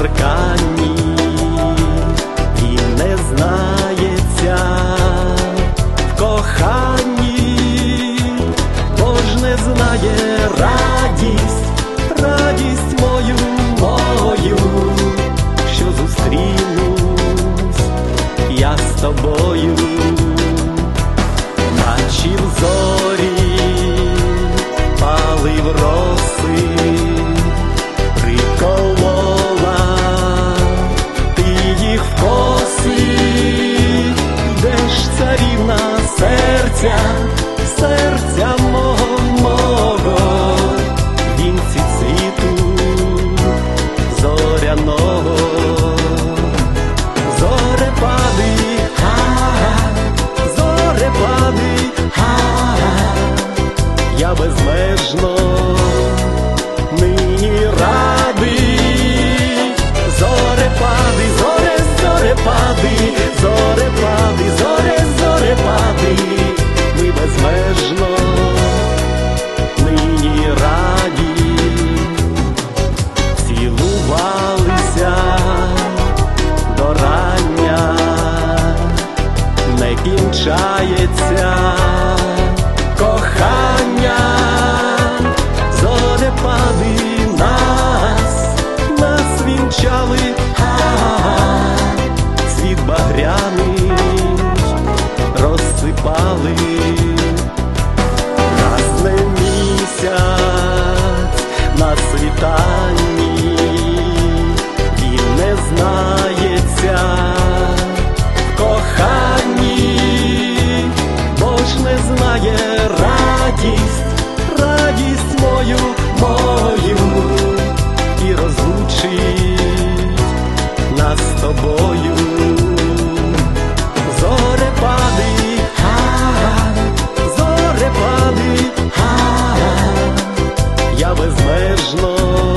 зеркальні і не знається в коханні, Бож не знає радість, радість. я безмежно нині радий, зорепади, зоре, зорепади, зорепади, зоре, зорепади, ми безмежно нині раді, цілувалися до рання, не кінчається. a mí. there's no